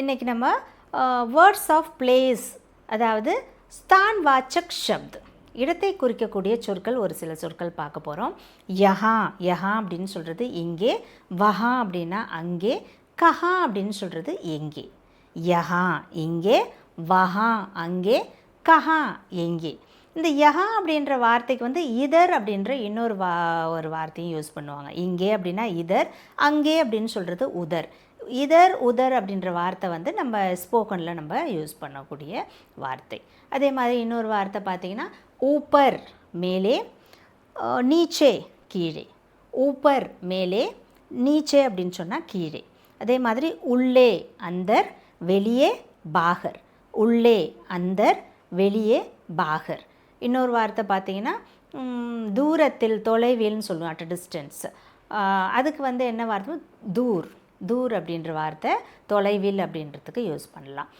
இன்றைக்கி நம்ம words of place அதாவது ஸ்தான் வாச்சக் ஷப்த். இடத்தை குறிக்கக்கூடிய சொற்கள் ஒரு சில சொற்கள் பார்க்க போகிறோம் யஹா யஹா அப்படின்னு சொல்கிறது இங்கே வஹா அப்படின்னா அங்கே கஹா அப்படின்னு சொல்கிறது எங்கே யஹா இங்கே வஹா அங்கே கஹா எங்கே இந்த யஹா அப்படின்ற வார்த்தைக்கு வந்து இதர் அப்படின்ற இன்னொரு வா ஒரு வார்த்தையும் யூஸ் பண்ணுவாங்க. இங்கே அப்படின்னா இதர் அங்கே அப்படின்னு சொல்கிறது உதர். இதர் உதர் அப்படின்ற வார்த்தை வந்து நம்ம ஸ்போக்கனில் நம்ம யூஸ் பண்ணக்கூடிய வார்த்தை. அதே மாதிரி இன்னொரு வார்த்தை பார்த்திங்கன்னா ஊப்பர் மேலே நீச்சே கீழே. ஊப்பர் மேலே நீச்சே அப்படின்னு சொன்னால் கீழே. அதே மாதிரி உள்ளே அந்தர் வெளியே பாகர். உள்ளே அந்தர் வெளியே பாகர். இன்னொரு வார்த்தை பார்த்தீங்கன்னா தூரத்தில் தொலைவில்னு சொல்லுவோம் அட் டிஸ்டன்ஸ் அதுக்கு வந்து என்ன வார்த்தை தூர். தூர் அப்படின்ற வார்த்தை தொலைவில் அப்படின்றதுக்கு யூஸ் பண்ணலாம்.